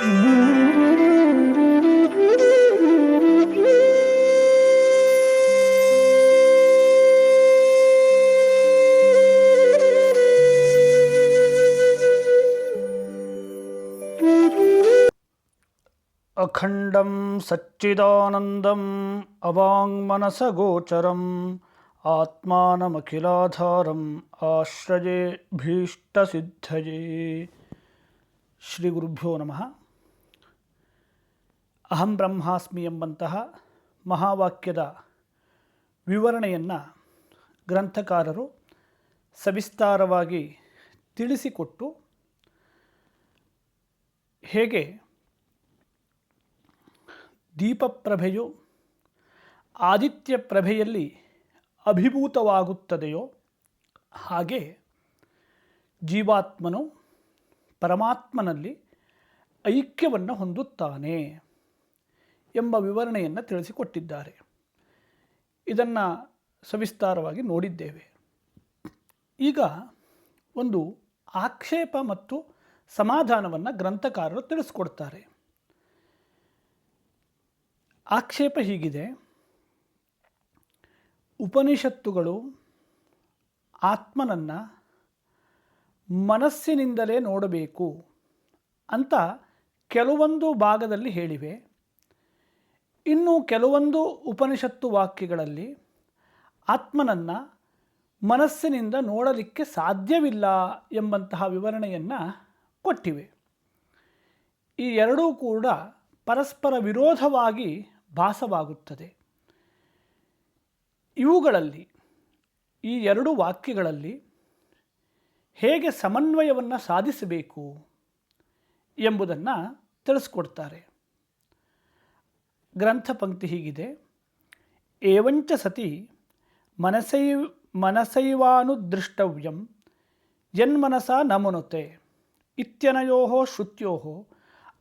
अखण्डं सच्चिदानन्दम् अवाङ्मनसगोचरम् आत्मानमखिलाधारम् आश्रये भीष्टसिद्धये श्रीगुरुभ्यो नमः। ಅಹಂ ಬ್ರಹ್ಮಾಸ್ಮಿ ಎಂಬಂತಹ ಮಹಾವಾಕ್ಯದ ವಿವರಣೆಯನ್ನು ಗ್ರಂಥಕಾರರು ಸವಿಸ್ತಾರವಾಗಿ ತಿಳಿಸಿಕೊಟ್ಟು ಹೇಗೆ ದೀಪಪ್ರಭೆಯು ಆದಿತ್ಯ ಪ್ರಭೆಯಲ್ಲಿ ಅಭಿಭೂತವಾಗುತ್ತದೆಯೋ ಹಾಗೆ ಜೀವಾತ್ಮನು ಪರಮಾತ್ಮನಲ್ಲಿ ಐಕ್ಯವನ್ನು ಹೊಂದುತ್ತಾನೆ. ಎಂಬ ವಿವರಣೆಯನ್ನು ತಿಳಿಸಿಕೊಟ್ಟಿದ್ದಾರೆ. ಇದನ್ನು ಸವಿಸ್ತಾರವಾಗಿ ನೋಡಿದ್ದೇವೆ. ಈಗ ಒಂದು ಆಕ್ಷೇಪ ಮತ್ತು ಸಮಾಧಾನವನ್ನು ಗ್ರಂಥಕಾರರು ತಿಳಿಸ್ಕೊಡ್ತಾರೆ. ಆಕ್ಷೇಪ ಹೀಗಿದೆ. ಉಪನಿಷತ್ತುಗಳು ಆತ್ಮನನ್ನು ಮನಸ್ಸಿನಿಂದಲೇ ನೋಡಬೇಕು ಅಂತ ಕೆಲವೊಂದು ಭಾಗದಲ್ಲಿ ಹೇಳಿವೆ. ಇನ್ನು ಕೆಲವೊಂದು ಉಪನಿಷತ್ತು ವಾಕ್ಯಗಳಲ್ಲಿ ಆತ್ಮನನ್ನು ಮನಸ್ಸಿನಿಂದ ನೋಡಲಿಕ್ಕೆ ಸಾಧ್ಯವಿಲ್ಲ ಎಂಬಂತಹ ವಿವರಣೆಯನ್ನು ಕೊಟ್ಟಿವೆ. ಈ ಎರಡೂ ಕೂಡ ಪರಸ್ಪರ ವಿರೋಧವಾಗಿ ಭಾಸವಾಗುತ್ತದೆ. ಇವುಗಳಲ್ಲಿ, ಈ ಎರಡು ವಾಕ್ಯಗಳಲ್ಲಿ ಹೇಗೆ ಸಮನ್ವಯವನ್ನು ಸಾಧಿಸಬೇಕು ಎಂಬುದನ್ನು ತಿಳಿಸ್ಕೊಡ್ತಾರೆ. ಗ್ರಂಥ ಪಂಕ್ತಿ ಹೀಗಿದೆ. ಏವಂಚ ಸತಿ ಮನಸೈ ಮನಸೈವಾನುದೃಷ್ಟವ್ಯಂ ಯನ್ಮನಸ ನಮನುತೆ ಇತ್ಯನಯೋ ಶ್ರುತ್ಯೋ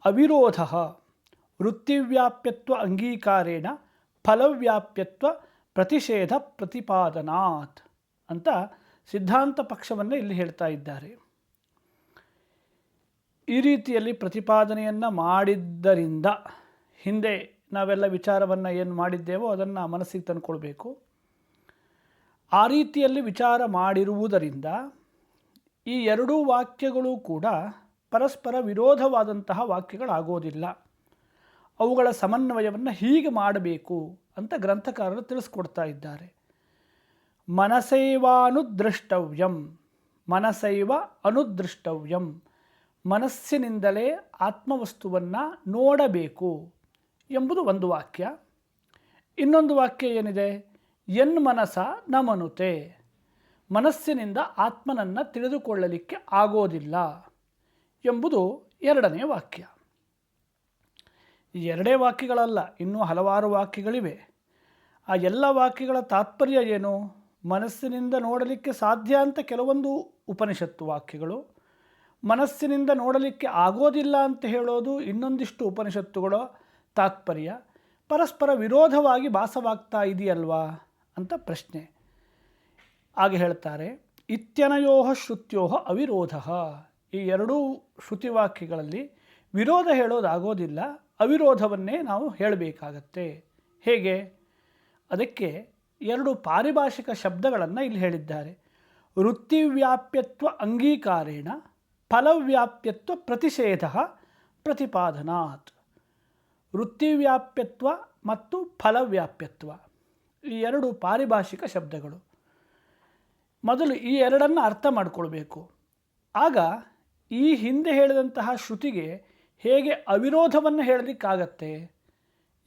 ಅವಿರೋಧ ವೃತ್ತಿವ್ಯಾಪ್ಯತ್ವ ಅಂಗೀಕಾರೇಣ ಫಲವ್ಯಾಪ್ಯತ್ವ ಪ್ರತಿಷೇಧ ಪ್ರತಿಪಾದನಾತ್ ಅಂತ ಸಿದ್ಧಾಂತ ಪಕ್ಷವನ್ನು ಇಲ್ಲಿ ಹೇಳ್ತಾ ಇದ್ದಾರೆ. ಈ ರೀತಿಯಲ್ಲಿ ಪ್ರತಿಪಾದನೆಯನ್ನು ಮಾಡಿದ್ದರಿಂದ ಹಿಂದೆ ನಾವೆಲ್ಲ ವಿಚಾರವನ್ನು ಏನು ಮಾಡಿದ್ದೇವೋ ಅದನ್ನು ಮನಸ್ಸಿಗೆ ತಂದುಕೊಳ್ಬೇಕು. ಆ ರೀತಿಯಲ್ಲಿ ವಿಚಾರ ಮಾಡಿರುವುದರಿಂದ ಈ ಎರಡೂ ವಾಕ್ಯಗಳು ಕೂಡ ಪರಸ್ಪರ ವಿರೋಧವಾದಂತಹ ವಾಕ್ಯಗಳಾಗೋದಿಲ್ಲ. ಅವುಗಳ ಸಮನ್ವಯವನ್ನು ಹೀಗೆ ಮಾಡಬೇಕು ಅಂತ ಗ್ರಂಥಕಾರರು ತಿಳಿಸ್ಕೊಡ್ತಾ ಇದ್ದಾರೆ. ಮನಸೈವಾನುದೃಷ್ಟವ್ಯಂ ಮನಸೈವ ಅನುದೃಷ್ಟವ್ಯಂ ಮನಸ್ಸಿನಿಂದಲೇ ಆತ್ಮವಸ್ತುವನ್ನು ನೋಡಬೇಕು. ಎಂಬುದು ಒಂದು ವಾಕ್ಯ. ಇನ್ನೊಂದು ವಾಕ್ಯ ಏನಿದೆ? ಎನ್ ಮನಸ ನಮನುತೆ. ಮನಸ್ಸಿನಿಂದ ಆತ್ಮನನ್ನು ತಿಳಿದುಕೊಳ್ಳಲಿಕ್ಕೆ ಆಗೋದಿಲ್ಲ ಎಂಬುದು ಎರಡನೇ ವಾಕ್ಯ. ಎರಡೇ ವಾಕ್ಯಗಳಲ್ಲ, ಇನ್ನೂ ಹಲವಾರು ವಾಕ್ಯಗಳಿವೆ. ಆ ಎಲ್ಲ ವಾಕ್ಯಗಳ ತಾತ್ಪರ್ಯ ಏನು? ಮನಸ್ಸಿನಿಂದ ನೋಡಲಿಕ್ಕೆ ಸಾಧ್ಯ ಅಂತ ಕೆಲವೊಂದು ಉಪನಿಷತ್ತು ವಾಕ್ಯಗಳು. ಮನಸ್ಸಿನಿಂದ ನೋಡಲಿಕ್ಕೆ ಆಗೋದಿಲ್ಲ ಅಂತ ಹೇಳೋದು ಇನ್ನೊಂದಿಷ್ಟು ಉಪನಿಷತ್ತುಗಳ. ತಾತ್ಪರ್ಯ, ಪರಸ್ಪರ ವಿರೋಧವಾಗಿ ಭಾಸವಾಗ್ತಾ ಇದೆಯಲ್ವಾ ಅಂತ ಪ್ರಶ್ನೆ. ಹಾಗೆ ಹೇಳ್ತಾರೆ ಇತ್ಯನಯೋಹ ಶ್ರುತ್ಯೋಹ ಅವಿರೋಧ. ಈ ಎರಡೂ ಶ್ರುತಿವಾಕ್ಯಗಳಲ್ಲಿ ವಿರೋಧ ಹೇಳೋದಾಗೋದಿಲ್ಲ, ಅವಿರೋಧವನ್ನೇ ನಾವು ಹೇಳಬೇಕಾಗತ್ತೆ. ಹೇಗೆ? ಅದಕ್ಕೆ ಎರಡು ಪಾರಿಭಾಷಿಕ ಶಬ್ದಗಳನ್ನು ಇಲ್ಲಿ ಹೇಳಿದ್ದಾರೆ. ವೃತ್ತಿವ್ಯಾಪ್ಯತ್ವ ಅಂಗೀಕಾರೇಣ, ಫಲವ್ಯಾಪ್ಯತ್ವ ಪ್ರತಿಷೇಧ ಪ್ರತಿಪಾದನಾತ್. ವೃತ್ತಿವ್ಯಾಪ್ಯತ್ವ ಮತ್ತು ಫಲವ್ಯಾಪ್ಯತ್ವ. ಈ ಎರಡು ಪಾರಿಭಾಷಿಕ ಶಬ್ದಗಳು. ಮೊದಲು ಈ ಎರಡನ್ನು ಅರ್ಥ ಮಾಡಿಕೊಳ್ಬೇಕು. ಆಗ ಈ ಹಿಂದೆ ಹೇಳಿದಂತಹ ಶ್ರುತಿಗೆ ಹೇಗೆ ಅವಿರೋಧವನ್ನು ಹೇಳಲಿಕ್ಕಾಗತ್ತೆ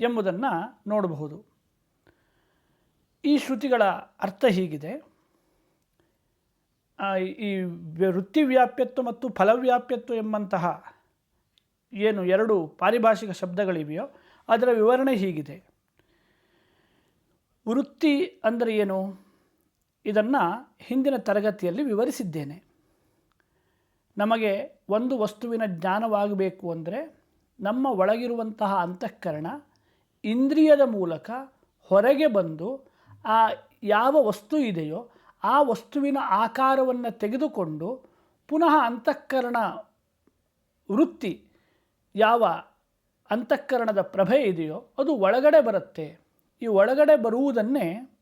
ಎಂಬುದನ್ನು ನೋಡಬಹುದು. ಈ ಶ್ರುತಿಗಳ ಅರ್ಥ ಹೀಗಿದೆ. ಈ ವೃತ್ತಿವ್ಯಾಪ್ಯತ್ವ ಮತ್ತು ಫಲವ್ಯಾಪ್ಯತ್ವ ಎಂಬಂತಹ ಏನು ಎರಡು ಪಾರಿಭಾಷಿಕ ಶಬ್ದಗಳಿವೆಯೋ, ಅದರ ವಿವರಣೆ ಹೀಗಿದೆ. ವೃತ್ತಿ ಅಂದರೆ ಏನು? ಇದನ್ನು ಹಿಂದಿನ ತರಗತಿಯಲ್ಲಿ ವಿವರಿಸಿದ್ದೇನೆ. ನಮಗೆ ಒಂದು ವಸ್ತುವಿನ ಜ್ಞಾನವಾಗಬೇಕು ಅಂದರೆ ನಮ್ಮ ಒಳಗಿರುವಂತಹ ಅಂತಃಕರಣ ಇಂದ್ರಿಯದ ಮೂಲಕ ಹೊರಗೆ ಬಂದು ಆ ಯಾವ ವಸ್ತು ಇದೆಯೋ ಆ ವಸ್ತುವಿನ ಆಕಾರವನ್ನು ತೆಗೆದುಕೊಂಡು ಪುನಃ ಅಂತಃಕರಣ ವೃತ್ತಿ ಯಾವ ಅಂತಃಕರಣದ ಪ್ರಭೆ ಇದೆಯೋ ಅದು ಒಳಗಡೆ ಬರುತ್ತೆ. ಈ ಒಳಗಡೆ ಬರುವುದನ್ನೇ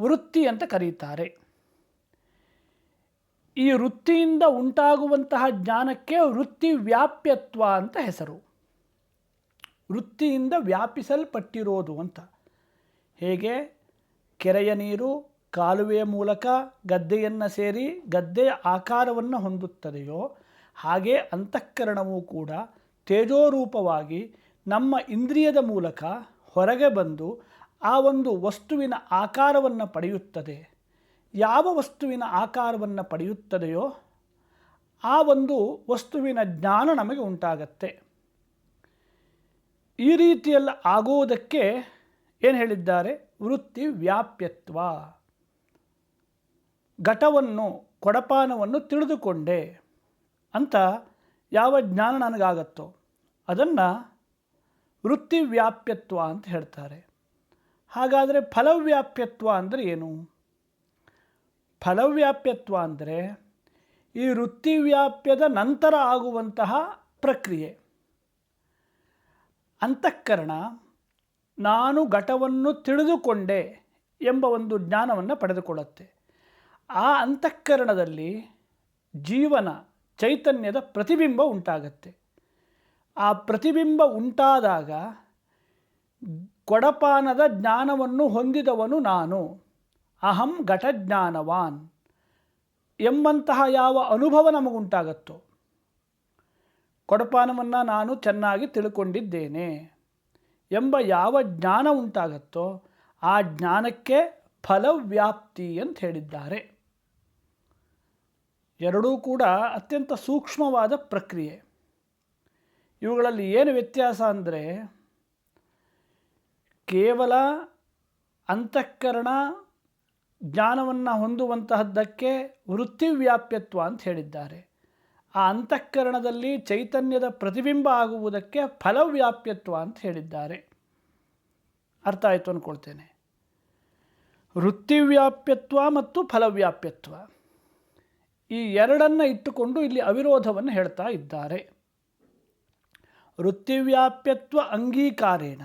ವೃತ್ತಿ ಅಂತ ಕರೀತಾರೆ. ಈ ವೃತ್ತಿಯಿಂದ ಉಂಟಾಗುವಂತಹ ಜ್ಞಾನಕ್ಕೆ ವೃತ್ತಿ ವ್ಯಾಪ್ಯತ್ವ ಅಂತ ಹೆಸರು. ವೃತ್ತಿಯಿಂದ ವ್ಯಾಪಿಸಲ್ಪಟ್ಟಿರೋದು ಅಂತ. ಹೇಗೆ? ಕೆರೆಯ ನೀರು ಕಾಲುವೆಯ ಮೂಲಕ ಗದ್ದೆಯನ್ನು ಸೇರಿ ಗದ್ದೆಯ ಆಕಾರವನ್ನು ಹೊಂದುತ್ತದೆಯೋ ಹಾಗೆ ಅಂತಃಕರಣವೂ ಕೂಡ ತೇಜೋರೂಪವಾಗಿ ನಮ್ಮ ಇಂದ್ರಿಯದ ಮೂಲಕ ಹೊರಗೆ ಬಂದು ಆ ಒಂದು ವಸ್ತುವಿನ ಆಕಾರವನ್ನು ಪಡೆಯುತ್ತದೆ. ಯಾವ ವಸ್ತುವಿನ ಆಕಾರವನ್ನು ಪಡೆಯುತ್ತದೆಯೋ ಆ ಒಂದು ವಸ್ತುವಿನ ಜ್ಞಾನ ನಮಗೆ ಉಂಟಾಗತ್ತೆ. ಈ ರೀತಿಯಲ್ಲಿ ಆಗುವುದಕ್ಕೆ ಏನು ಹೇಳಿದ್ದಾರೆ? ವೃತ್ತಿ ವ್ಯಾಪ್ಯತ್ವ. ಘಟವನ್ನು, ಕೊಡಪಾನವನ್ನು ತಿಳಿದುಕೊಂಡೆ. ಅಂತ ಯಾವ ಜ್ಞಾನ ನನಗಾಗತ್ತೋ ಅದನ್ನು ವೃತ್ತಿವ್ಯಾಪ್ಯತ್ವ ಅಂತ ಹೇಳ್ತಾರೆ. ಹಾಗಾದರೆ ಫಲವ್ಯಾಪ್ಯತ್ವ ಅಂದರೆ ಏನು? ಫಲವ್ಯಾಪ್ಯತ್ವ ಅಂದರೆ ಈ ವೃತ್ತಿವ್ಯಾಪ್ಯದ ನಂತರ ಆಗುವಂತಹ ಪ್ರಕ್ರಿಯೆ. ಅಂತಃಕರಣ ನಾನು ಘಟವನ್ನು ತಿಳಿದುಕೊಂಡೆ ಎಂಬ ಒಂದು ಜ್ಞಾನವನ್ನು ಪಡೆದುಕೊಳ್ಳುತ್ತೆ. ಆ ಅಂತಃಕರಣದಲ್ಲಿ ಜೀವನ ಚೈತನ್ಯದ ಪ್ರತಿಬಿಂಬ ಉಂಟಾಗತ್ತೆ. ಆ ಪ್ರತಿಬಿಂಬ ಉಂಟಾದಾಗ ಕೊಡಪಾನದ ಜ್ಞಾನವನ್ನು ಹೊಂದಿದವನು ನಾನು. ಅಹಂ ಘಟಜ್ಞಾನವಾನ್ ಎಂಬಂತಹ ಯಾವ ಅನುಭವ ನಮಗುಂಟಾಗತ್ತೋ. ಕೊಡಪಾನವನ್ನು ನಾನು ಚೆನ್ನಾಗಿ ತಿಳ್ಕೊಂಡಿದ್ದೇನೆ ಎಂಬ ಯಾವ ಜ್ಞಾನ ಉಂಟಾಗತ್ತೋ ಆ ಜ್ಞಾನಕ್ಕೆ ಫಲವ್ಯಾಪ್ತಿ ಅಂತ ಹೇಳಿದ್ದಾರೆ. ಎರಡೂ ಕೂಡ ಅತ್ಯಂತ ಸೂಕ್ಷ್ಮವಾದ ಪ್ರಕ್ರಿಯೆ. ಇವುಗಳಲ್ಲಿ ಏನು ವ್ಯತ್ಯಾಸ ಅಂದರೆ ಕೇವಲ ಅಂತಃಕರಣ ಜ್ಞಾನವನ್ನು ಹೊಂದುವಂತಹದ್ದಕ್ಕೆ ವೃತ್ತಿವ್ಯಾಪ್ಯತ್ವ ಅಂತ ಹೇಳಿದ್ದಾರೆ. ಆ ಅಂತಃಕರಣದಲ್ಲಿ ಚೈತನ್ಯದ ಪ್ರತಿಬಿಂಬ ಆಗುವುದಕ್ಕೆ ಫಲವ್ಯಾಪ್ಯತ್ವ ಅಂತ ಹೇಳಿದ್ದಾರೆ. ಅರ್ಥ ಆಯಿತು ಅಂದ್ಕೊಳ್ತೇನೆ ವೃತ್ತಿವ್ಯಾಪ್ಯತ್ವ ಮತ್ತು ಫಲವ್ಯಾಪ್ಯತ್ವ. ಈ ಎರಡನ್ನು ಇಟ್ಟುಕೊಂಡು ಇಲ್ಲಿ ಅವಿರೋಧವನ್ನು ಹೇಳ್ತಾ ಇದ್ದಾರೆ. ವೃತ್ತಿವ್ಯಾಪ್ಯತ್ವ ಅಂಗೀಕಾರೇಣ.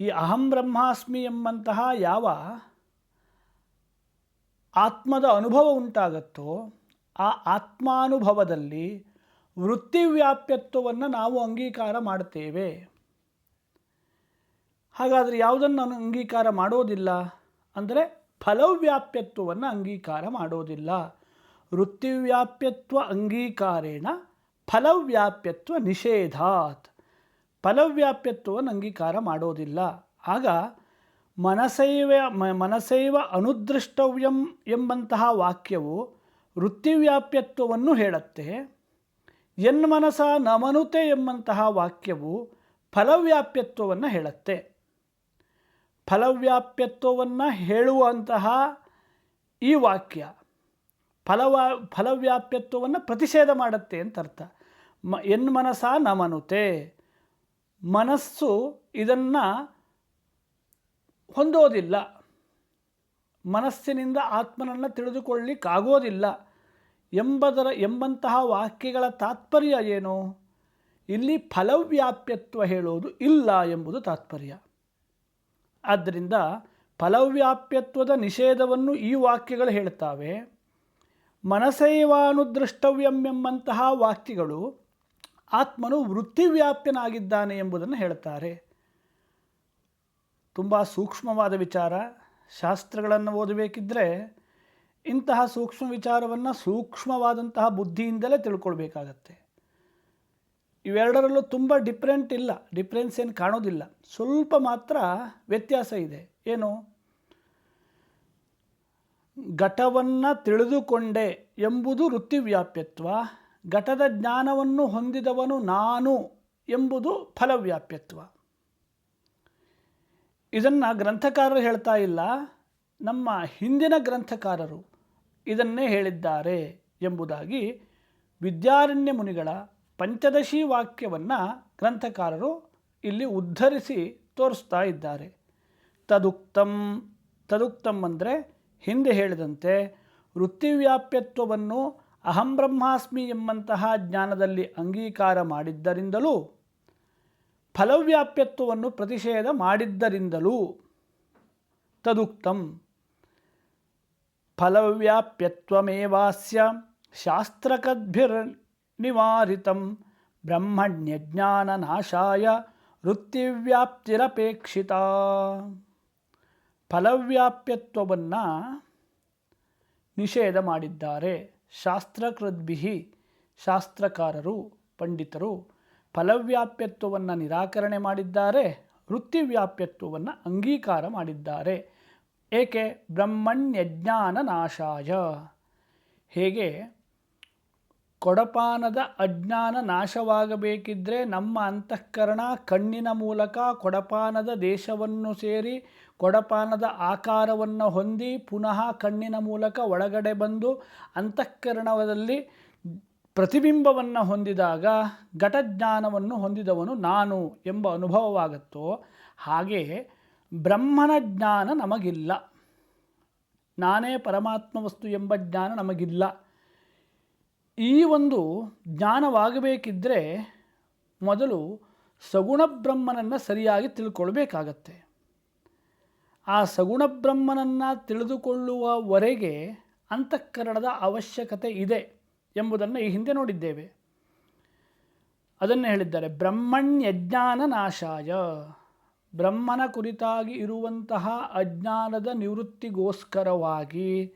ಈ ಅಹಂ ಬ್ರಹ್ಮಾಸ್ಮಿ ಎಂಬಂತಹ ಯಾವ ಆತ್ಮದ ಅನುಭವ ಉಂಟಾಗತ್ತೋ ಆ ಆತ್ಮಾನುಭವದಲ್ಲಿ ವೃತ್ತಿವ್ಯಾಪ್ಯತ್ವವನ್ನು ನಾವು ಅಂಗೀಕಾರ ಮಾಡ್ತೇವೆ. ಹಾಗಾದರೆ ಯಾವುದನ್ನು ನಾನು ಅಂಗೀಕಾರ ಮಾಡೋದಿಲ್ಲ? ಅಂದರೆ ಫಲವ್ಯಾಪ್ಯತ್ವವನ್ನು ಅಂಗೀಕಾರ ಮಾಡೋದಿಲ್ಲ. ವೃತ್ತಿವ್ಯಾಪ್ಯತ್ವ ಅಂಗೀಕಾರೇಣ ಫಲವ್ಯಾಪ್ಯತ್ವ ನಿಷೇಧಾತ್. ಫಲವ್ಯಾಪ್ಯತ್ವವನ್ನು ಅಂಗೀಕಾರ ಮಾಡೋದಿಲ್ಲ. ಆಗ ಮನಸೈವ ಮನಸೈವ ಅನುದೃಷ್ಟವ್ಯಂ ಎಂಬಂತಹ ವಾಕ್ಯವು ವೃತ್ತಿವ್ಯಾಪ್ಯತ್ವವನ್ನು ಹೇಳುತ್ತೆ. ಎನ್ಮನಸ ನಮನುತೆ ಎಂಬಂತಹ ವಾಕ್ಯವು ಫಲವ್ಯಾಪ್ಯತ್ವವನ್ನು ಹೇಳುತ್ತೆ. ಫಲವ್ಯಾಪ್ಯತ್ವವನ್ನು ಹೇಳುವಂತಹ ಈ ವಾಕ್ಯ ಫಲವಾ, ಫಲವ್ಯಾಪ್ಯತ್ವವನ್ನು ಪ್ರತಿಷೇಧ ಮಾಡುತ್ತೆ ಅಂತ ಅರ್ಥ. ಮ ಎನ್ಮನಸ ನಮನುತೆ. ಮನಸ್ಸು ಇದನ್ನು ಹೊಂದೋದಿಲ್ಲ. ಮನಸ್ಸಿನಿಂದ ಆತ್ಮನನ್ನು ತಿಳಿದುಕೊಳ್ಳಿಕ್ಕಾಗೋದಿಲ್ಲ. ಎಂಬದರ, ಎಂಬಂತಹ ವಾಕ್ಯಗಳ ತಾತ್ಪರ್ಯ ಏನು? ಇಲ್ಲಿ ಫಲವ್ಯಾಪ್ಯತ್ವ ಹೇಳೋದು ಇಲ್ಲ ಎಂಬುದು ತಾತ್ಪರ್ಯ. ಆದ್ದರಿಂದ ಫಲವ್ಯಾಪ್ಯತ್ವದ ನಿಷೇಧವನ್ನು ಈ ವಾಕ್ಯಗಳು ಹೇಳ್ತಾವೆ. ಮನಸೈವಾನುದೃಷ್ಟವ್ಯಂ ಎಂಬಂತಹ ವಾಕ್ಯಗಳು ಆತ್ಮನು ವೃತ್ತಿವ್ಯಾಪ್ತನಾಗಿದ್ದಾನೆ ಎಂಬುದನ್ನು ಹೇಳ್ತಾರೆ ತುಂಬ ಸೂಕ್ಷ್ಮವಾದ ವಿಚಾರ. ಶಾಸ್ತ್ರಗಳನ್ನು ಓದಬೇಕಿದ್ದರೆ ಇಂತಹ ಸೂಕ್ಷ್ಮ ವಿಚಾರವನ್ನು ಸೂಕ್ಷ್ಮವಾದಂತಹ ಬುದ್ಧಿಯಿಂದಲೇ ತಿಳ್ಕೊಳ್ಬೇಕಾಗತ್ತೆ. ಇವೆರಡರಲ್ಲೂ ತುಂಬ ಡಿಫ್ರೆಂಟ್ ಇಲ್ಲ. ಡಿಫ್ರೆನ್ಸ್ ಏನು ಕಾಣೋದಿಲ್ಲ. ಸ್ವಲ್ಪ ಮಾತ್ರ ವ್ಯತ್ಯಾಸ ಇದೆ. ಏನು? ಘಟವನ್ನು ತಿಳಿದುಕೊಂಡೆ ಎಂಬುದು ವೃತ್ತಿವ್ಯಾಪ್ಯತ್ವ. ಘಟದ ಜ್ಞಾನವನ್ನು ಹೊಂದಿದವನು ನಾನು ಎಂಬುದು ಫಲವ್ಯಾಪ್ಯತ್ವ. ಇದನ್ನು ಗ್ರಂಥಕಾರರು ಹೇಳ್ತಾ ಇಲ್ಲ. ನಮ್ಮ ಹಿಂದಿನ ಗ್ರಂಥಕಾರರು ಇದನ್ನೇ ಹೇಳಿದ್ದಾರೆ ಎಂಬುದಾಗಿ ವಿದ್ಯಾರಣ್ಯ ಮುನಿಗಳ ಪಂಚದಶಿ ವಾಕ್ಯವನ್ನು ಗ್ರಂಥಕಾರರು ಇಲ್ಲಿ ಉದ್ಧರಿಸಿ ತೋರಿಸ್ತಾ ಇದ್ದಾರೆ. ತದುಕ್ತಂ ತದುಕ್ತಂ ಅಂದರೆ ಹಿಂದೆ ಹೇಳಿದಂತೆ, ವೃತ್ತಿವ್ಯಾಪ್ಯತ್ವವನ್ನು ಅಹಂ ಬ್ರಹ್ಮಾಸ್ಮಿ ಎಂಬಂತಹ ಜ್ಞಾನದಲ್ಲಿ ಅಂಗೀಕಾರ ಮಾಡಿದ್ದರಿಂದಲೂ, ಫಲವ್ಯಾಪ್ಯತ್ವವನ್ನು ಪ್ರತಿಷೇಧ ಮಾಡಿದ್ದರಿಂದಲೂ ತದುಕ್ತಂ. ಫಲವ್ಯಾಪ್ಯತ್ವಮೇವಾಸ್ಯ ಶಾಸ್ತ್ರಕದ್ಭಿರ್ನಿವಾರಿತಂ ಬ್ರಹ್ಮಣ್ಯಜ್ಞಾನನಾಶಾಯ ವೃತ್ತಿವ್ಯಾಪ್ತಿರಪೇಕ್ಷಿತ. ಫಲವ್ಯಾಪ್ಯತ್ವವನ್ನು ನಿಷೇಧ ಮಾಡಿದ್ದಾರೆ. ಶಾಸ್ತ್ರಕೃದ್ಭಿ ಶಾಸ್ತ್ರಕಾರರು, ಪಂಡಿತರು ಫಲವ್ಯಾಪ್ಯತ್ವವನ್ನು ನಿರಾಕರಣೆ ಮಾಡಿದ್ದಾರೆ, ವೃತ್ತಿವ್ಯಾಪ್ಯತ್ವವನ್ನು ಅಂಗೀಕಾರ ಮಾಡಿದ್ದಾರೆ. ಏಕೆ? ಬ್ರಹ್ಮಣ್ಯಜ್ಞಾನ ನಾಶಾಯ ಹೇಗೆ? ಕೊಡಪಾನದ ಅಜ್ಞಾನ ನಾಶವಾಗಬೇಕಿದ್ದರೆ ನಮ್ಮ ಅಂತಃಕರಣ ಕಣ್ಣಿನ ಮೂಲಕ ಕೊಡಪಾನದ ದೇಶವನ್ನು ಸೇರಿ ಕೊಡಪಾನದ ಆಕಾರವನ್ನು ಹೊಂದಿ ಪುನಃ ಕಣ್ಣಿನ ಮೂಲಕ ಒಳಗಡೆ ಬಂದು ಅಂತಃಕರಣದಲ್ಲಿ ಪ್ರತಿಬಿಂಬವನ್ನು ಹೊಂದಿದಾಗ ಘಟಜ್ಞಾನವನ್ನು ಹೊಂದಿದವನು ನಾನು ಎಂಬ ಅನುಭವವಾಗುತ್ತೋ ಹಾಗೆ ಬ್ರಹ್ಮನ ಜ್ಞಾನ ನಮಗಿಲ್ಲ. ನಾನೇ ಪರಮಾತ್ಮ ವಸ್ತು ಎಂಬ ಜ್ಞಾನ ನಮಗಿಲ್ಲ. ಈ ಒಂದು ಜ್ಞಾನವಾಗಬೇಕಿದ್ದರೆ ಮೊದಲು ಸಗುಣ ಬ್ರಹ್ಮನನ್ನು ಸರಿಯಾಗಿ ತಿಳ್ಕೊಳ್ಬೇಕಾಗತ್ತೆ. ಆ ಸಗುಣ ಬ್ರಹ್ಮನನ್ನು ತಿಳಿದುಕೊಳ್ಳುವವರೆಗೆ ಅಂತಃಕರಣದ ಅವಶ್ಯಕತೆ ಇದೆ ಎಂಬುದನ್ನು ಈ ಹಿಂದೆ ನೋಡಿದ್ದೇವೆ. ಅದನ್ನು ಹೇಳಿದ್ದಾರೆ ಬ್ರಹ್ಮಣ್ಯಜ್ಞಾನ ನಾಶಾಯ ಬ್ರಹ್ಮನ ಕುರಿತಾಗಿ ಇರುವಂತಹ ಅಜ್ಞಾನದ ನಿವೃತ್ತಿಗೋಸ್ಕರವಾಗಿ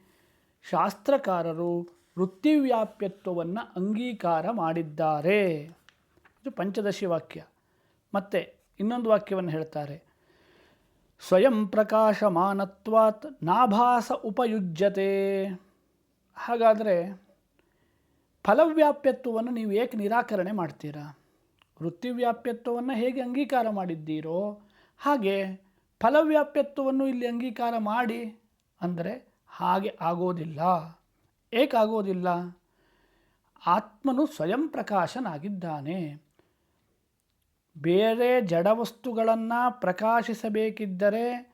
ಶಾಸ್ತ್ರಕಾರರು ವೃತ್ತಿವ್ಯಾಪ್ಯತ್ವವನ್ನು ಅಂಗೀಕಾರ ಮಾಡಿದ್ದಾರೆ. ಇದು ಪಂಚದಶಿ ವಾಕ್ಯ. ಮತ್ತು ಇನ್ನೊಂದು ವಾಕ್ಯವನ್ನು ಹೇಳ್ತಾರೆ ಸ್ವಯಂ ಪ್ರಕಾಶಮಾನತ್ವಾತ್ ನಾಭಾಸ ಉಪಯುಜ್ಯತೆ. ಹಾಗಾದರೆ ಫಲವ್ಯಾಪ್ಯತ್ವವನ್ನು ನೀವು ಏಕೆ ನಿರಾಕರಣೆ ಮಾಡ್ತೀರಾ? ವೃತ್ತಿವ್ಯಾಪ್ಯತ್ವವನ್ನು ಹೇಗೆ ಅಂಗೀಕಾರ ಮಾಡಿದ್ದೀರೋ ಹಾಗೆ ಫಲವ್ಯಾಪ್ಯತ್ವವನ್ನು ಇಲ್ಲಿ ಅಂಗೀಕಾರ ಮಾಡಿ ಅಂದರೆ ಹಾಗೆ ಆಗೋದಿಲ್ಲ. ಏಕಾಗೋದಿಲ್ಲ. ಆತ್ಮನು ಸ್ವಯಂ ಪ್ರಕಾಶನಾಗಿದ್ದಾನೆ. ಬೇರೆ ಜಡವಸ್ತುಗಳನ್ನು ಪ್ರಕಾಶಿಸಬೇಕಿದ್ದರೆ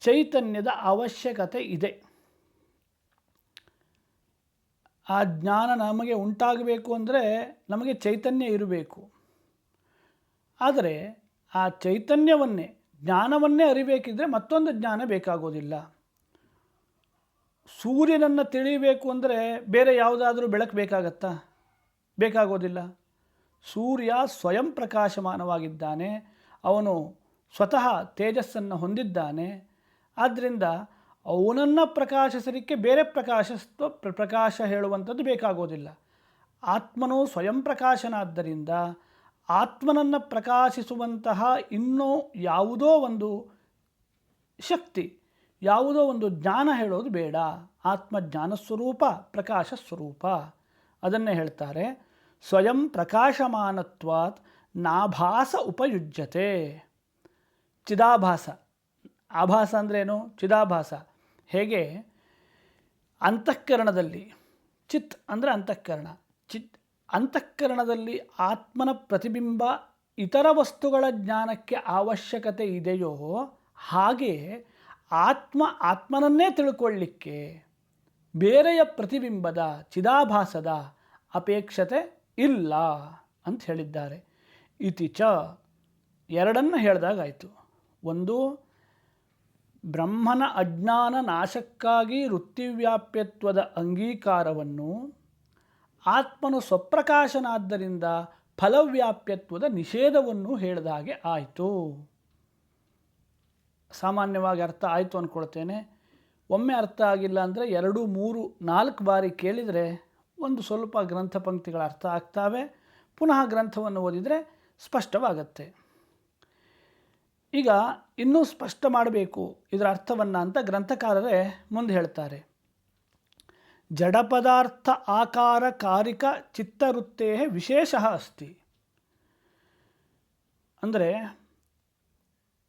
ಚೈತನ್ಯದ ಅವಶ್ಯಕತೆ ಇದೆ. ಆ ಜ್ಞಾನ ನಮಗೆ ಉಂಟಾಗಬೇಕು ಅಂದರೆ ನಮಗೆ ಚೈತನ್ಯ ಇರಬೇಕು. ಆದರೆ ಆ ಚೈತನ್ಯವನ್ನೇ, ಜ್ಞಾನವನ್ನೇ ಅರಿಬೇಕಿದ್ರೆ ಮತ್ತೊಂದು ಜ್ಞಾನ ಬೇಕಾಗೋದಿಲ್ಲ. ಸೂರ್ಯನನ್ನು ತಿಳಿಯಬೇಕು ಅಂದರೆ ಬೇರೆ ಯಾವುದಾದ್ರೂ ಬೆಳಕು ಬೇಕಾಗತ್ತಾ? ಬೇಕಾಗೋದಿಲ್ಲ. ಸೂರ್ಯ ಸ್ವಯಂ ಪ್ರಕಾಶಮಾನವಾಗಿದ್ದಾನೆ. ಅವನು ಸ್ವತಃ ತೇಜಸ್ಸನ್ನು ಹೊಂದಿದ್ದಾನೆ. ಆದ್ದರಿಂದ ಅವನನ್ನು ಪ್ರಕಾಶಿಸಲಿಕ್ಕೆ ಬೇರೆ ಪ್ರಕಾಶ ಪ್ರಕಾಶ ಹೇಳುವಂಥದ್ದು ಬೇಕಾಗೋದಿಲ್ಲ. ಆತ್ಮನು ಸ್ವಯಂ ಪ್ರಕಾಶನಾದ್ದರಿಂದ ಆತ್ಮನನ್ನು ಪ್ರಕಾಶಿಸುವಂತಹ ಇನ್ನೂ ಯಾವುದೋ ಒಂದು ಶಕ್ತಿ, ಯಾವುದೋ ಒಂದು ಜ್ಞಾನ ಹೇಳೋದು ಬೇಡ. ಆತ್ಮ ಜ್ಞಾನ ಸ್ವರೂಪ ಪ್ರಕಾಶ ಸ್ವರೂಪ ಅದನ್ನೇ ಹೇಳ್ತಾರೆ. ಸ್ವಯಂ ಪ್ರಕಾಶಮಾನತ್ವಾತ್ ನಾಭಾಸ ಉಪಯುಜ್ಯತೆ. ಚಿದಾಭಾಸ. ಆಭಾಸ ಅಂದ್ರೇನು? ಚಿದಾಭಾಸ. ಹೇಗೆ? ಅಂತಃಕರಣದಲ್ಲಿ. ಚಿತ್ ಅಂದರೆ ಅಂತಃಕರಣ. ಚಿತ್ ಅಂತಃಕರಣದಲ್ಲಿ ಆತ್ಮನ ಪ್ರತಿಬಿಂಬ ಇತರ ವಸ್ತುಗಳ ಜ್ಞಾನಕ್ಕೆ ಅವಶ್ಯಕತೆ ಇದೆಯೋ ಹಾಗೆ ಆತ್ಮ ಆತ್ಮನನ್ನೇ ತಿಳ್ಕೊಳ್ಳಿಕ್ಕೆ ಬೇರೆಯ ಪ್ರತಿಬಿಂಬದ ಚಿದಾಭಾಸದ ಅಪೇಕ್ಷತೆ ಇಲ್ಲ ಅಂತ ಹೇಳಿದ್ದಾರೆ. ಇತಿ ಚ ಎರಡನ್ನು ಹೇಳಿದಾಗಾಯಿತು. ಒಂದು, ಬ್ರಹ್ಮನ ಅಜ್ಞಾನ ನಾಶಕ್ಕಾಗಿ ವೃತ್ತಿವ್ಯಾಪ್ಯತ್ವದ ಅಂಗೀಕಾರವನ್ನು ಆತ್ಮನು ಸ್ವಪ್ರಕಾಶನಾದ್ದರಿಂದ ಫಲವ್ಯಾಪ್ಯತ್ವದ ನಿಷೇಧವನ್ನು ಹೇಳಿದಾಗೆ ಆಯಿತು. ಸಾಮಾನ್ಯವಾಗಿ ಅರ್ಥ ಆಯಿತು ಅಂದ್ಕೊಳ್ತೇನೆ ಒಮ್ಮೆ ಅರ್ಥ ಆಗಿಲ್ಲ ಅಂದರೆ ಎರಡು, ಮೂರು, ನಾಲ್ಕು ಬಾರಿ ಕೇಳಿದರೆ ಒಂದು ಸ್ವಲ್ಪ ಗ್ರಂಥ ಪಂಕ್ತಿಗಳ ಅರ್ಥ ಆಗ್ತಾವೆ. ಪುನಃ ಗ್ರಂಥವನ್ನು ಓದಿದರೆ ಸ್ಪಷ್ಟವಾಗತ್ತೆ. ಈಗ ಇನ್ನೂ ಸ್ಪಷ್ಟ ಮಾಡಬೇಕು ಇದರ ಅರ್ಥವನ್ನು ಅಂತ ಗ್ರಂಥಕಾರರೇ ಮುಂದೆ ಹೇಳ್ತಾರೆ. ಜಡಪದಾರ್ಥ ಆಕಾರ ಕಾರಿಕ ಚಿತ್ತವೃತ್ತೇ ವಿಶೇಷ ಅಸ್ತಿ. ಅಂದರೆ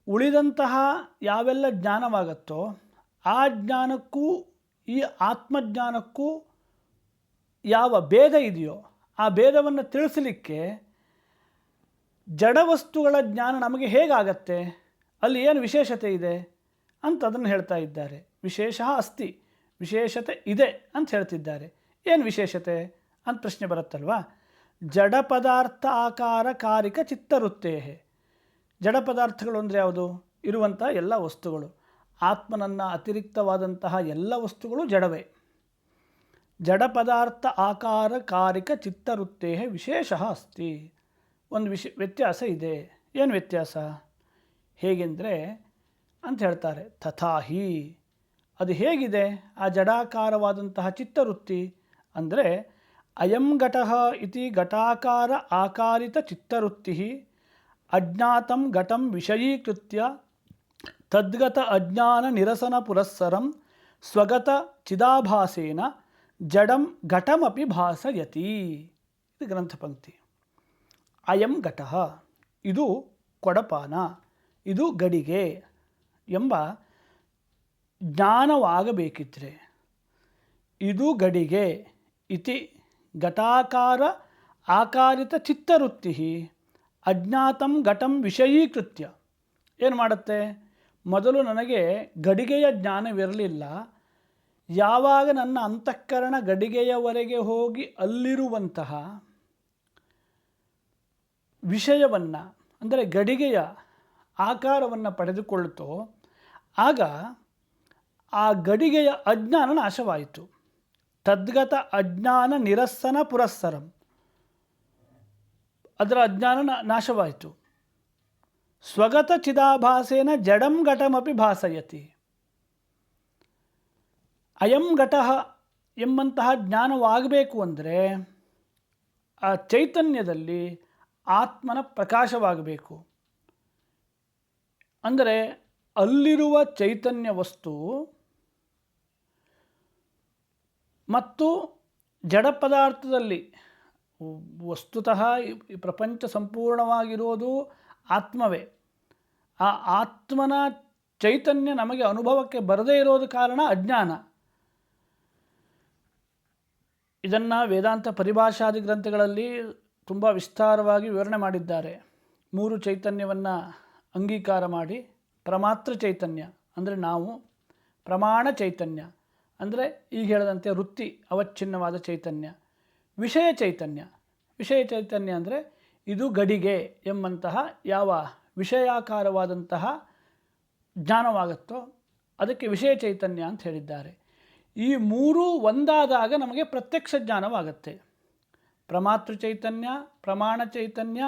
ಉಳಿದಂತಹ ಯಾವೆಲ್ಲ ಜ್ಞಾನವಾಗತ್ತೋ ಆ ಜ್ಞಾನಕ್ಕೂ ಈ ಆತ್ಮಜ್ಞಾನಕ್ಕೂ ಯಾವ ಭೇದ ಇದೆಯೋ ಆ ಭೇದವನ್ನು ತಿಳಿಸಲಿಕ್ಕೆ ಜಡವಸ್ತುಗಳ ಜ್ಞಾನ ನಮಗೆ ಹೇಗಾಗತ್ತೆ? ಅಲ್ಲಿ ಏನು ವಿಶೇಷತೆ ಇದೆ ಅಂತ ಅದನ್ನು ಹೇಳ್ತಾ ಇದ್ದಾರೆ. ವಿಶೇಷ ಅಸ್ತಿ, ವಿಶೇಷತೆ ಇದೆ ಅಂತ ಹೇಳ್ತಿದ್ದಾರೆ. ಏನು ವಿಶೇಷತೆ ಅಂತ ಪ್ರಶ್ನೆ ಬರುತ್ತಲ್ವಾ? ಜಡ ಪದಾರ್ಥ ಆಕಾರ ಕಾರಿಕ ಚಿತ್ತರುತ್ತೇಹೆ. ಜಡ ಪದಾರ್ಥಗಳು ಅಂದರೆ ಯಾವುದು? ಇರುವಂಥ ಎಲ್ಲ ವಸ್ತುಗಳು. ಆತ್ಮನನ್ನು ಅತಿರಿಕ್ತವಾದಂತಹ ಎಲ್ಲ ವಸ್ತುಗಳು ಜಡವೇ. ಜಡ ಪದಾರ್ಥ ಆಕಾರ ಕಾರಿಕ ಚಿತ್ತವೃತ್ತೇ ವಿಶೇಷ ಅಸ್ತಿ. ಒಂದು ವಿಶ, ವ್ಯತ್ಯಾಸ ಇದೆ. ಏನು ವ್ಯತ್ಯಾಸ? ಹೇಗೆಂದರೆ, ಅಂತ ಹೇಳ್ತಾರೆ, ತಥಾಹಿ. ಅದು ಹೇಗಿದೆ? ಆ ಜಡಾಕಾರವಾದಂತಹ ಚಿತ್ತವೃತ್ತಿ ಅಂದರೆ, ಅಯಂ ಘಟಃ ಇತಿ ಘಟಾಕಾರ ಆಕಾರಿತ ಚಿತ್ತವೃತ್ತಿ, ಅಜ್ಞಾತಂ ಘಟಂ ವಿಷಯೀಕೃತ್ಯ, ತದ್ಗತ ಅಜ್ಞಾನ ನಿರಸನ ಪುರಸ್ಸರಂ, ಸ್ವಗತ ಚಿದಾಭಾಸೇನ ಜಡಂ ಘಟಮಪಿ ಭಾಸಯತಿ ಇದು ಗ್ರಂಥಪಂಕ್ತಿ. ಅಯಂ ಘಟ, ಇದು ಕೊಡಪಾನ, ಇದು ಗಡಿಗೆ ಎಂಬ ಜ್ಞಾನವಾಗಬೇಕಿದ್ರೆ ಇದು ಗಡಿಗೆ ಇತಿ ಘಟಾಕಾರ ಆಕಾರಿತ ಚಿತ್ತವೃತ್ತಿ, ಅಜ್ಞಾತಂ ಘಟಂ ವಿಷಯೀಕೃತ್ಯ. ಏನು ಮಾಡುತ್ತೆ? ಮೊದಲು ನನಗೆ ಗಡಿಗೆಯ ಜ್ಞಾನವಿರಲಿಲ್ಲ ಯಾವಾಗ ನನ್ನ ಅಂತಃಕರಣ ಗಡಿಗೆಯವರೆಗೆ ಹೋಗಿ ಅಲ್ಲಿರುವಂತಹ ವಿಷಯವನ್ನು, ಅಂದರೆ ಗಡಿಗೆಯ ಆಕಾರವನ್ನು ಪಡೆದುಕೊಳ್ಳುತ್ತೋ ಆಗ ಆ ಗಡಿಗೆಯ ಅಜ್ಞಾನ ನಾಶವಾಯಿತು. ತದ್ಗತ ಅಜ್ಞಾನ ನಿರಸನ ಪುರಸ್ಸರಂ. ಅದರ ಅಜ್ಞಾನ ನಾಶವಾಯಿತು. ಸ್ವಗತ ಚಿದಾಭಾಸೇನ ಜಡಂ ಘಟಮಪಿ ಭಾಸಯತಿ. ಅಯಂ ಘಟಃ ಎಂಬಂತಹ ಜ್ಞಾನವಾಗಬೇಕು ಅಂದರೆ ಆ ಚೈತನ್ಯದಲ್ಲಿ ಆತ್ಮನ ಪ್ರಕಾಶವಾಗಬೇಕು. ಅಂದರೆ ಅಲ್ಲಿರುವ ಚೈತನ್ಯ ವಸ್ತು ಮತ್ತು ಜಡ ಪದಾರ್ಥದಲ್ಲಿ ವಸ್ತುತಃ ಪ್ರಪಂಚ ಸಂಪೂರ್ಣವಾಗಿರೋದು ಆತ್ಮವೇ. ಆ ಆತ್ಮನ ಚೈತನ್ಯ ನಮಗೆ ಅನುಭವಕ್ಕೆ ಬರದೇ ಇರೋದು ಕಾರಣ ಅಜ್ಞಾನ. ಇದನ್ನು ವೇದಾಂತ ಪರಿಭಾಷಾದಿ ಗ್ರಂಥಗಳಲ್ಲಿ ತುಂಬ ವಿಸ್ತಾರವಾಗಿ ವಿವರಣೆ ಮಾಡಿದ್ದಾರೆ. ಮೂರು ಚೈತನ್ಯವನ್ನು ಅಂಗೀಕಾರ ಮಾಡಿ ಪ್ರಮಾತೃ ಚೈತನ್ಯ, ಅಂದರೆ ನಾವು, ಪ್ರಮಾಣ ಚೈತನ್ಯ, ಅಂದರೆ ಈಗ ಹೇಳಿದಂತೆ ವೃತ್ತಿ, ಅವಚ್ಛಿನ್ನವಾದ ಚೈತನ್ಯ, ವಿಷಯ ಚೈತನ್ಯ. ವಿಷಯ ಚೈತನ್ಯ ಅಂದರೆ ಇದು ಗಡಿಗೆ ಎಂಬಂತಹ ಯಾವ ವಿಷಯಾಕಾರವಾದಂತಹ ಜ್ಞಾನವಾಗುತ್ತೋ ಅದಕ್ಕೆ ವಿಷಯ ಚೈತನ್ಯ ಅಂತ ಹೇಳಿದ್ದಾರೆ. ಈ ಮೂರೂ ಒಂದಾದಾಗ ನಮಗೆ ಪ್ರತ್ಯಕ್ಷ ಜ್ಞಾನವಾಗುತ್ತೆ. ಪ್ರಮಾತೃ ಚೈತನ್ಯ, ಪ್ರಮಾಣ ಚೈತನ್ಯ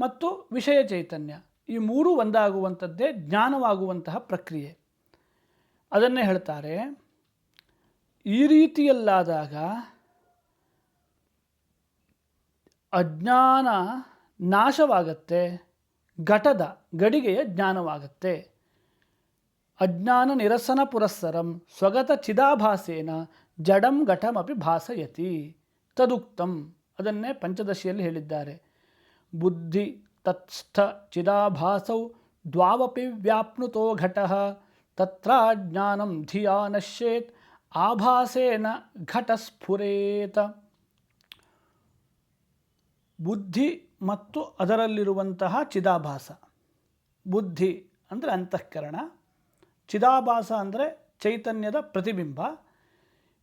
ಮತ್ತು ವಿಷಯ ಚೈತನ್ಯ. ಈ ಮೂರೂ ಒಂದಾಗುವಂಥದ್ದೇ ಜ್ಞಾನವಾಗುವಂತಹ ಪ್ರಕ್ರಿಯೆ. ಅದನ್ನೇ ಹೇಳ್ತಾರೆ, ಈ ರೀತಿಯಲ್ಲಾದಾಗ ಅಜ್ಞಾನ ನಾಶವಾಗತ್ತೆ, ಘಟದ, ಗಡಿಗೆಯ ಜ್ಞಾನವಾಗತ್ತೆ. ಅಜ್ಞಾನ ನಿರಸನ ಪುರಸ್ಸರಂ ಸ್ವಗತ ಚಿದಾಭಾಸೇನ ಜಡಂ ಘಟಮಪಿ ಭಾಸಯತಿ ತದುಕ್ತಂ ಅದನ್ನೇ ಪಂಚದಶಿಯಲ್ಲಿ ಹೇಳಿದ್ದಾರೆ। ಬುದ್ಧಿ ತತ್ಸ್ಥ ಚಿದಾಭಾಸೌ ದ್ವಾವಪಿ ವ್ಯಾಪ್ನುತೋ ಘಟ, ತತ್ರ ಜ್ಞಾನಂ ಧಿಯಾ ನಶ್ಯೇತ್, ಆಭಾಸೇನ ಘಟಸ್ಫುರೇತ। ಬುದ್ಧಿ ಮತ್ತು ಅದರಲ್ಲಿರುವಂತಹ ಚಿದಾಭಾಸ। ಬುದ್ಧಿ ಅಂದರೆ ಅಂತಃಕರಣ ಚಿದಾಭಾಸ ಅಂದರೆ ಚೈತನ್ಯದ ಪ್ರತಿಬಿಂಬ.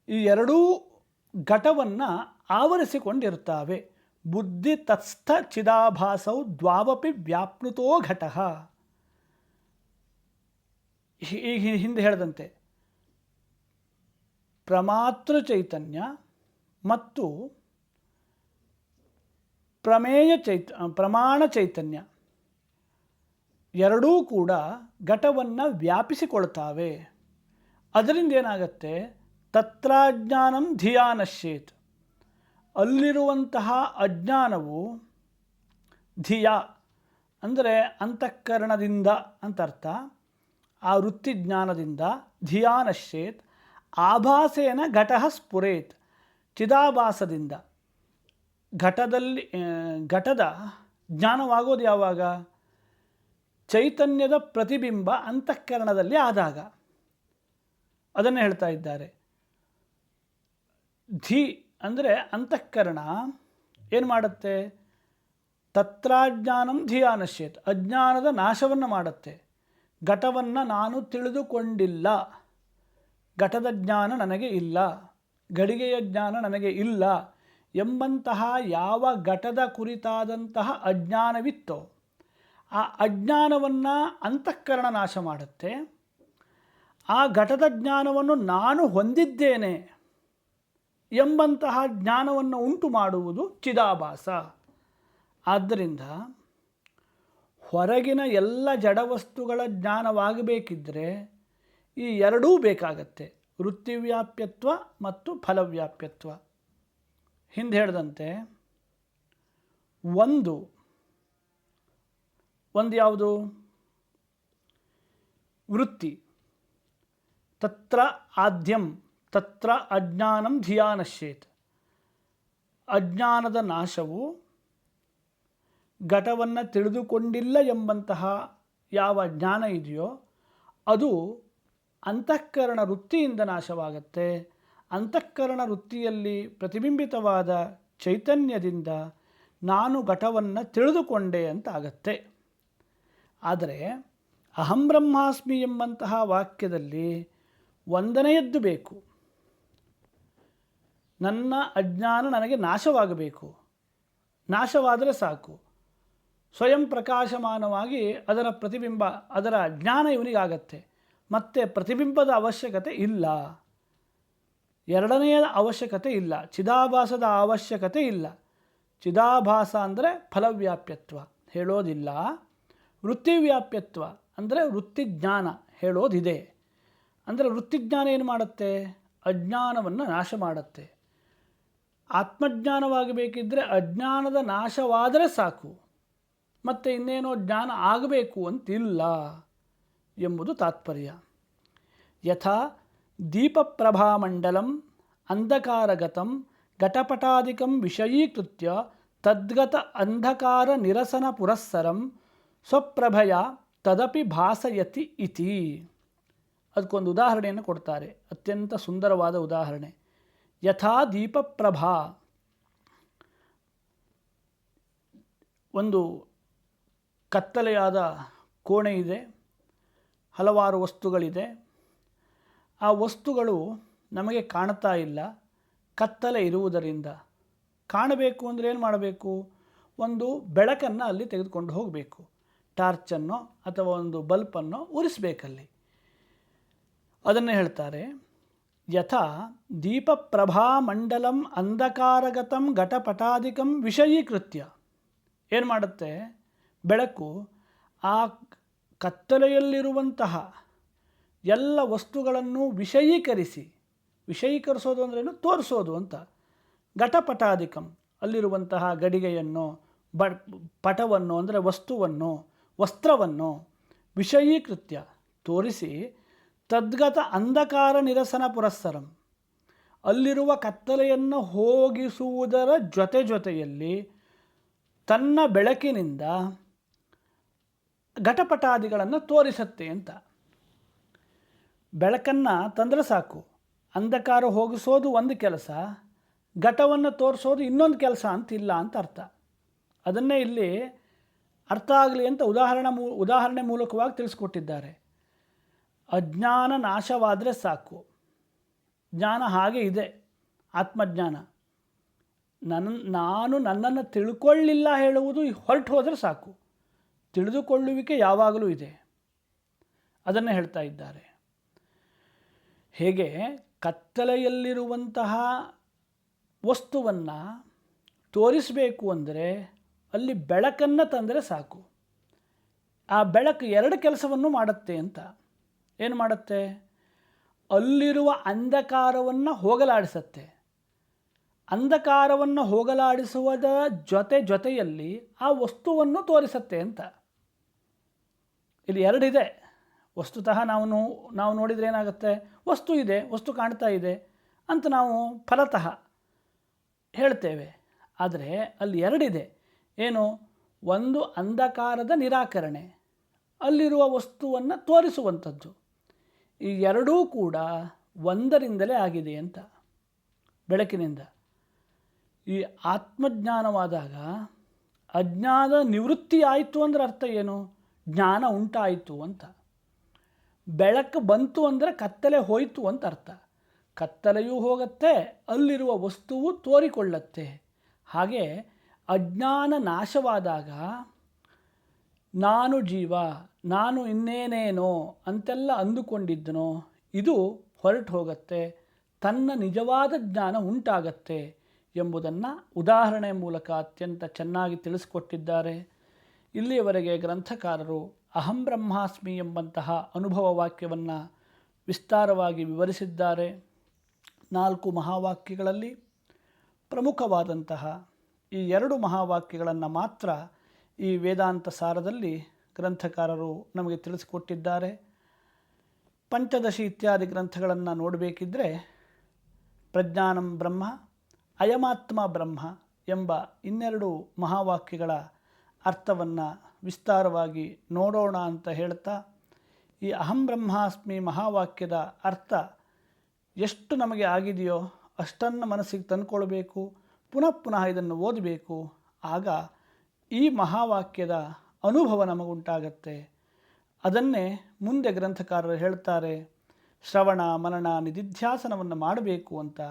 ಈ ಎರಡೂ ಘಟವನ್ನು ಆವರಿಸಿಕೊಂಡಿರ್ತಾವೆ ಬುದ್ಧಿ ತತ್ಸ್ಥ ಚಿದಾಭಾಸೌ ದ್ವಾವಪಿ ವ್ಯಾಪ್ನುತೋ ಘಟ. ಈಗ ಹಿಂದೆ ಹೇಳಿದಂತೆ. ಪ್ರಮಾತೃ ಚೈತನ್ಯ ಮತ್ತು ಪ್ರಮೇಯ ಚೈತ, ಪ್ರಮಾಣ ಚೈತನ್ಯ. ಎರಡೂ ಕೂಡ ಘಟವನ್ನು ವ್ಯಾಪಿಸಿಕೊಳ್ತಾವೆ. ಅದರಿಂದ ಏನಾಗುತ್ತೆ? ತತ್ರಾಜ್ಞಾನಂ ಧಿಯಾನಶ್ಯೇತ್ ಅಲ್ಲಿರುವಂತಹ ಅಜ್ಞಾನವು ಧಿಯ ಅಂದರೆ ಅಂತಃಕರಣದಿಂದ ಅಂತ ಅರ್ಥ. ಆ ವೃತ್ತಿ ಜ್ಞಾನದಿಂದ ಆಭಾಸೇನ ಘಟಃ ಸ್ಫುರೇತ್, ಚಿದಾಭಾಸದಿಂದ. ಘಟದಲ್ಲಿ ಘಟದ ಜ್ಞಾನವಾಗೋದು ಯಾವಾಗ? ಚೈತನ್ಯದ ಪ್ರತಿಬಿಂಬ ಅಂತಃಕರಣದಲ್ಲಿ ಆದಾಗ. ಅದನ್ನು ಹೇಳ್ತಾ ಇದ್ದಾರೆ. ಧಿ ಅಂದರೆ ಅಂತಃಕರಣ. ಏನು ಮಾಡುತ್ತೆ? ತತ್ರಾಜ್ಞಾನಂ ಧಿಯಾನಶ್ಯೇತ್. ಅಜ್ಞಾನದ ನಾಶವನ್ನು ಮಾಡುತ್ತೆ. ಘಟವನ್ನು ನಾನು ತಿಳಿದುಕೊಂಡಿಲ್ಲ. ಘಟದ ಜ್ಞಾನ ನನಗೆ ಇಲ್ಲ. ಗಡಿಗೆಯ ಜ್ಞಾನ ನನಗೆ ಇಲ್ಲ. ಎಂಬಂತಹ ಯಾವ ಘಟದ ಕುರಿತಾದಂತಹ ಅಜ್ಞಾನವಿತ್ತೋ. ಆ ಅಜ್ಞಾನವನ್ನು ಅಂತಃಕರಣ ನಾಶ ಮಾಡುತ್ತೆ. ಆ ಘಟದ ಜ್ಞಾನವನ್ನು ನಾನು ಹೊಂದಿದ್ದೇನೆ ಎಂಬಂತಹ ಜ್ಞಾನವನ್ನು ಉಂಟು ಮಾಡುವುದು ಚಿದಾಭಾಸ. ಆದ್ದರಿಂದ ಹೊರಗಿನ ಎಲ್ಲ ಜಡವಸ್ತುಗಳ ಜ್ಞಾನವಾಗಬೇಕಿದ್ದರೆ ಈ ಎರಡೂ ಬೇಕಾಗತ್ತೆ. ವೃತ್ತಿವ್ಯಾಪ್ಯತ್ವ ಮತ್ತು ಫಲವ್ಯಾಪ್ಯತ್ವ. ಹಿಂದೆ ಹೇಳಿದಂತೆ, ಒಂದು ಒಂದು ಯಾವುದು? ವೃತ್ತಿ. ತತ್ರ ಆದ್ಯಂ, ತತ್ರ ಅಜ್ಞಾನಂ ಧಿಯಾನಶ್ಯೇತ್ ಅಜ್ಞಾನದ ನಾಶವು ಘಟವನ್ನು ತಿಳಿದುಕೊಂಡಿಲ್ಲ ಎಂಬಂತಹ ಯಾವ ಜ್ಞಾನ ಇದೆಯೋ, ಅದು ಅಂತಃಕರಣ ವೃತ್ತಿಯಿಂದ ನಾಶವಾಗತ್ತೆ. ಅಂತಃಕರಣ ವೃತ್ತಿಯಲ್ಲಿ ಪ್ರತಿಬಿಂಬಿತವಾದ ಚೈತನ್ಯದಿಂದ ನಾನು ಘಟವನ್ನು ತಿಳಿದುಕೊಂಡೆ ಅಂತ ಆಗತ್ತೆ. ಆದರೆ ಅಹಂ ಬ್ರಹ್ಮಾಸ್ಮಿ ಎಂಬಂತಹ ವಾಕ್ಯದಲ್ಲಿ ಒಂದನೆಯದ್ದು ಬೇಕು. ನನ್ನ ಅಜ್ಞಾನ ನನಗೆ ನಾಶವಾಗಬೇಕು. ನಾಶವಾದರೆ ಸಾಕು. ಸ್ವಯಂ ಪ್ರಕಾಶಮಾನವಾಗಿ ಅದರ ಪ್ರತಿಬಿಂಬ, ಅದರ ಜ್ಞಾನ ಇವನಿಗಾಗತ್ತೆ. ಮತ್ತು ಪ್ರತಿಬಿಂಬದ ಅವಶ್ಯಕತೆ ಇಲ್ಲ. ಎರಡನೆಯ ಅವಶ್ಯಕತೆ ಇಲ್ಲ. ಚಿದಾಭಾಸದ ಅವಶ್ಯಕತೆ ಇಲ್ಲ. ಚಿದಾಭಾಸ ಅಂದರೆ ಫಲವ್ಯಾಪ್ಯತ್ವ. ಹೇಳೋದಿಲ್ಲ. ವೃತ್ತಿವ್ಯಾಪ್ಯತ್ವ ಅಂದರೆ ವೃತ್ತಿಜ್ಞಾನ ಹೇಳೋದಿದೆ. ಅಂದರೆ ವೃತ್ತಿಜ್ಞಾನ ಏನು ಮಾಡುತ್ತೆ? ಅಜ್ಞಾನವನ್ನು ನಾಶ ಮಾಡುತ್ತೆ. ಆತ್ಮಜ್ಞಾನವಾಗಬೇಕಿದ್ದರೆ ಅಜ್ಞಾನದ ನಾಶವಾದರೆ ಸಾಕು. ಮತ್ತು ಇನ್ನೇನೋ ಜ್ಞಾನ ಆಗಬೇಕು ಅಂತಿಲ್ಲ ಎಂಬುದು ತಾತ್ಪರ್ಯ. ಯಥಾ ದೀಪಪ್ರಭಾಮಂಡಲಂ ಅಂಧಕಾರಗತಂ ಘಟಪಟಾಧಿಕಂ ವಿಷಯೀಕೃತ್ಯ ತದ್ಗತ ಅಂಧಕಾರ ನಿರಸನ ಪುರಸ್ಸರಂ ಸ್ವಪ್ರಭಯ ತದಪಿ ಭಾಸಯತಿ ಇತಿ. ಅದಕ್ಕೊಂದು ಉದಾಹರಣೆಯನ್ನು ಕೊಡ್ತಾರೆ. ಅತ್ಯಂತ ಸುಂದರವಾದ ಉದಾಹರಣೆ. ಯಥಾ ದೀಪಪ್ರಭಾ. ಒಂದು ಕತ್ತಲೆಯಾದ ಕೋಣೆ ಇದೆ. ಹಲವಾರು ವಸ್ತುಗಳಿದೆ. ಆ ವಸ್ತುಗಳು ನಮಗೆ ಕಾಣ್ತಾ ಇಲ್ಲ. ಕತ್ತಲೆ ಇರುವುದರಿಂದ. ಕಾಣಬೇಕು ಅಂದರೆ ಏನು ಮಾಡಬೇಕು? ಒಂದು ಬೆಳಕನ್ನು ಅಲ್ಲಿ ತೆಗೆದುಕೊಂಡು ಹೋಗಬೇಕು. ಟಾರ್ಚನ್ನು ಅಥವಾ ಒಂದು ಬಲ್ಪನ್ನು ಉರಿಸಬೇಕಲ್ಲಿ. ಅದನ್ನು ಹೇಳ್ತಾರೆ, ಯಥಾ ದೀಪಪ್ರಭಾಮಂಡಲಂ ಅಂಧಕಾರಗತಂ ಘಟಪಟಾಧಿಕಂ ವಿಷಯೀಕೃತ್ಯ. ಏನು ಮಾಡುತ್ತೆ? ಬೆಳಕು ಆ ಕತ್ತಲೆಯಲ್ಲಿರುವಂತಹ ಎಲ್ಲ ವಸ್ತುಗಳನ್ನು ವಿಷಯೀಕರಿಸಿ, ವಿಷಯೀಕರಿಸೋದು ಅಂದ್ರೇನು ತೋರಿಸೋದು ಅಂತ. ಘಟಪಟಾಧಿಕಂ ಅಲ್ಲಿರುವಂತಹ ಗಡಿಗೆಯನ್ನು, ಬ, ಪಟವನ್ನು ಅಂದರೆ ವಸ್ತುವನ್ನು ವಸ್ತ್ರವನ್ನು ವಿಷಯೀಕೃತ್ಯ ತೋರಿಸಿ ತದ್ಗತ ಅಂಧಕಾರ ನಿರಸನ ಪುರಸ್ಸರಂ. ಅಲ್ಲಿರುವ ಕತ್ತಲೆಯನ್ನು ಹೋಗಿಸುವುದರ ಜೊತೆ ಜೊತೆಯಲ್ಲಿ ತನ್ನ ಬೆಳಕಿನಿಂದ ಘಟಪಟಾದಿಗಳನ್ನು ತೋರಿಸುತ್ತೆ ಅಂತ. ಬೆಳಕನ್ನು ತಂದರೆ ಸಾಕು. ಅಂಧಕಾರ ಹೋಗಿಸೋದು ಒಂದು ಕೆಲಸ, ಘಟವನ್ನು ತೋರಿಸೋದು ಇನ್ನೊಂದು ಕೆಲಸ ಅಂತಿಲ್ಲ ಅಂತ ಅರ್ಥ. ಅದನ್ನೇ ಇಲ್ಲಿ ಅರ್ಥ ಆಗಲಿ ಅಂತ ಉದಾಹರಣೆ ಮೂ, ಉದಾಹರಣೆ ಮೂಲಕವಾಗಿ ತಿಳಿಸ್ಕೊಟ್ಟಿದ್ದಾರೆ. ಅಜ್ಞಾನ ನಾಶವಾದರೆ ಸಾಕು. ಜ್ಞಾನ ಹಾಗೆ ಇದೆ. ಆತ್ಮಜ್ಞಾನ. ನನ್ನ ನಾನು ನನ್ನನ್ನು ತಿಳ್ಕೊಳ್ಳಿಲ್ಲ ಹೇಳುವುದು ಹೊರಟು ಹೋದರೆ ಸಾಕು. ತಿಳಿದುಕೊಳ್ಳುವಿಕೆ ಯಾವಾಗಲೂ ಇದೆ. ಅದನ್ನು ಹೇಳ್ತಾ ಇದ್ದಾರೆ. ಹೇಗೆ? ಕತ್ತಲೆಯಲ್ಲಿರುವಂತಹ ವಸ್ತುವನ್ನು ತೋರಿಸಬೇಕು ಅಂದರೆ ಅಲ್ಲಿ ಬೆಳಕನ್ನು ತಂದರೆ ಸಾಕು. ಆ ಬೆಳಕು ಎರಡು ಕೆಲಸವನ್ನು ಮಾಡುತ್ತೆ ಅಂತ. ಏನು ಮಾಡುತ್ತೆ? ಅಲ್ಲಿರುವ ಅಂಧಕಾರವನ್ನು ಹೋಗಲಾಡಿಸತ್ತೆ. ಅಂಧಕಾರವನ್ನು ಹೋಗಲಾಡಿಸುವುದರ ಜೊತೆ ಜೊತೆಯಲ್ಲಿ ಆ ವಸ್ತುವನ್ನು ತೋರಿಸತ್ತೆ ಅಂತ. ಇಲ್ಲಿ ಎರಡಿದೆ. ವಸ್ತುತಃ ನಾವು ನಾವು ನೋಡಿದರೆ ಏನಾಗುತ್ತೆ? ವಸ್ತು ಇದೆ, ವಸ್ತು ಕಾಣ್ತಾ ಇದೆ ಅಂತ ನಾವು ಫಲತಃ ಹೇಳ್ತೇವೆ. ಆದರೆ ಅಲ್ಲಿ ಎರಡಿದೆ. ಏನು? ಒಂದು ಅಂಧಕಾರದ ನಿರಾಕರಣೆ. ಅಲ್ಲಿರುವ ವಸ್ತುವನ್ನು ತೋರಿಸುವಂಥದ್ದು. ಈ ಎರಡೂ ಕೂಡ ಒಂದರಿಂದಲೇ ಆಗಿದೆ ಅಂತ. ಬೆಳಕಿನಿಂದ. ಈ ಆತ್ಮಜ್ಞಾನವಾದಾಗ ಅಜ್ಞಾನ ನಿವೃತ್ತಿ ಆಯಿತು ಅಂದ್ರೆ ಅರ್ಥ ಏನು? ಜ್ಞಾನ ಉಂಟಾಯಿತು ಅಂತ. ಬೆಳಕು ಬಂತು ಅಂದರೆ ಕತ್ತಲೆ ಹೋಯಿತು ಅಂತ ಅರ್ಥ. ಕತ್ತಲೆಯೂ ಹೋಗುತ್ತೆ, ಅಲ್ಲಿರುವ ವಸ್ತುವು ತೋರಿಕೊಳ್ಳತ್ತೆ. ಹಾಗೆ ಅಜ್ಞಾನ ನಾಶವಾದಾಗ ನಾನು ಜೀವ, ನಾನು ಇನ್ನೇನೇನೋ ಅಂತೆಲ್ಲ ಅಂದುಕೊಂಡಿದ್ದನೋ, ಇದು ಹೊರಟು ಹೋಗುತ್ತೆ, ತನ್ನ ನಿಜವಾದ ಜ್ಞಾನ ಉಂಟಾಗತ್ತೆ ಎಂಬುದನ್ನು ಉದಾಹರಣೆ ಮೂಲಕ ಅತ್ಯಂತ ಚೆನ್ನಾಗಿ ತಿಳಿಸಿಕೊಟ್ಟಿದ್ದಾರೆ. ಇಲ್ಲಿಯವರೆಗೆ ಗ್ರಂಥಕಾರರು ಅಹಂ ಬ್ರಹ್ಮಾಸ್ಮಿ ಎಂಬಂತಹ ಅನುಭವ ವಾಕ್ಯವನ್ನು ವಿಸ್ತಾರವಾಗಿ ವಿವರಿಸಿದ್ದಾರೆ. ನಾಲ್ಕು ಮಹಾವಾಕ್ಯಗಳಲ್ಲಿ ಪ್ರಮುಖವಾದಂತಹ ಈ ಎರಡು ಮಹಾವಾಕ್ಯಗಳನ್ನು ಮಾತ್ರ ಈ ವೇದಾಂತ ಸಾರದಲ್ಲಿ ಗ್ರಂಥಕಾರರು ನಮಗೆ ತಿಳಿಸಿಕೊಟ್ಟಿದ್ದಾರೆ. ಪಂಚದಶಿ ಇತ್ಯಾದಿ ಗ್ರಂಥಗಳನ್ನು ನೋಡಬೇಕಿದ್ರೆ ಪ್ರಜ್ಞಾನಂ ಬ್ರಹ್ಮ, ಅಯಮಾತ್ಮ ಬ್ರಹ್ಮ ಎಂಬ ಇನ್ನೆರಡು ಮಹಾವಾಕ್ಯಗಳ ಅರ್ಥವನ್ನು ವಿಸ್ತಾರವಾಗಿ ನೋಡೋಣ ಅಂತ ಹೇಳ್ತಾ, ಈ ಅಹಂ ಬ್ರಹ್ಮಾಸ್ಮಿ ಮಹಾವಾಕ್ಯದ ಅರ್ಥ ಎಷ್ಟು ನಮಗೆ ಆಗಿದೆಯೋ ಅಷ್ಟನ್ನು ಮನಸ್ಸಿಗೆ ತಂದುಕೊಳ್ಬೇಕು. ಪುನಃ ಪುನಃ ಇದನ್ನು ಓದಬೇಕು, ಆಗ ಈ ಮಹಾವಾಕ್ಯದ ಅನುಭವ ನಮಗುಂಟಾಗತ್ತೆ. ಅದನ್ನೇ ಮುಂದೆ ಗ್ರಂಥಕಾರರು ಹೇಳ್ತಾರೆ, ಶ್ರವಣ, ಮನನ, ನಿಧಿಧ್ಯಾಸನವನ್ನು ಮಾಡಬೇಕು ಅಂತ.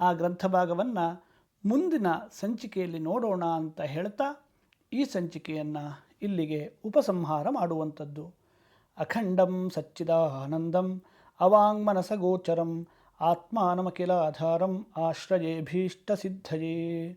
ಆ ಗ್ರಂಥಭಾಗವನ್ನು ಮುಂದಿನ ಸಂಚಿಕೆಯಲ್ಲಿ ನೋಡೋಣ ಅಂತ ಹೇಳ್ತಾ ಈ ಸಂಚಿಕೆಯನ್ನು ಇಲ್ಲಿಗೆ ಉಪಸಂಹಾರ ಮಾಡುವಂಥದ್ದು. ಅಖಂಡಂ ಸಚ್ಚಿದಾನಂದಂ, ಅವಾಂಗ್ಮನಸಗೋಚರಂ ಆತ್ಮಾನಮಖಿಲ ఆత్మానమఖిలాధారం ఆశ్రయేభీష్టసిద్ధయే.